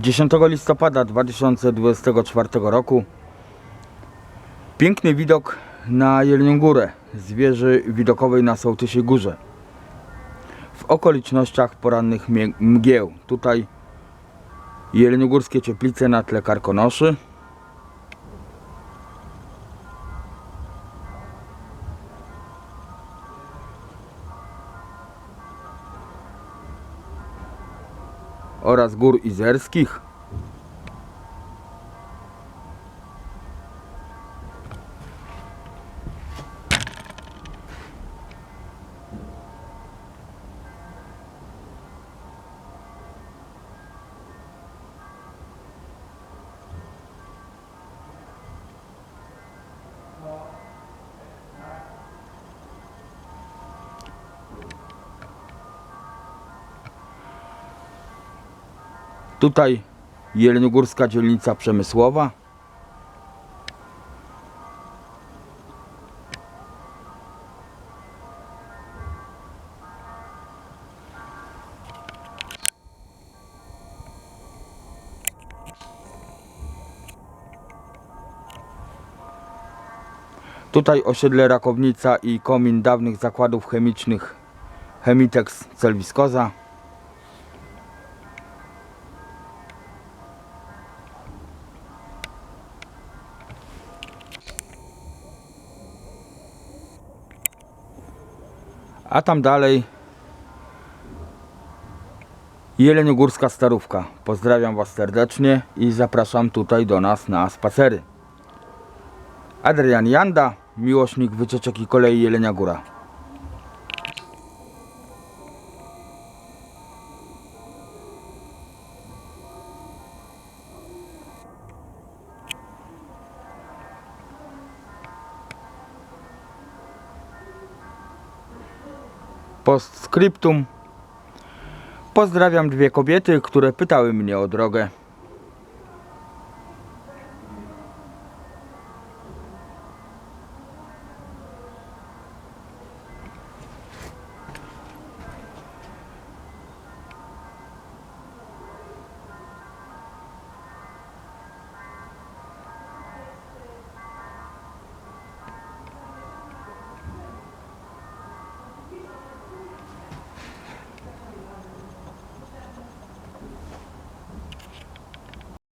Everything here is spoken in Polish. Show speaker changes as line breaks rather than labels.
10 listopada 2024 roku piękny widok na Jelnią Górę z wieży widokowej na Sołtysiej Górze w okolicznościach porannych mgieł. Tutaj jeleniogórskie cieplice na tle Karkonoszy. Oraz gór izerskich. Tutaj jeleniogórska dzielnica przemysłowa. Tutaj osiedle Rakownica i komin dawnych zakładów chemicznych Chemitex Celwiskoza. A tam dalej Jeleniogórska Starówka. Pozdrawiam Was serdecznie i zapraszam tutaj do nas na spacery. Adrian Janda, miłośnik wycieczek i kolei Jelenia Góra. Postscriptum. Pozdrawiam dwie kobiety, które pytały mnie o drogę.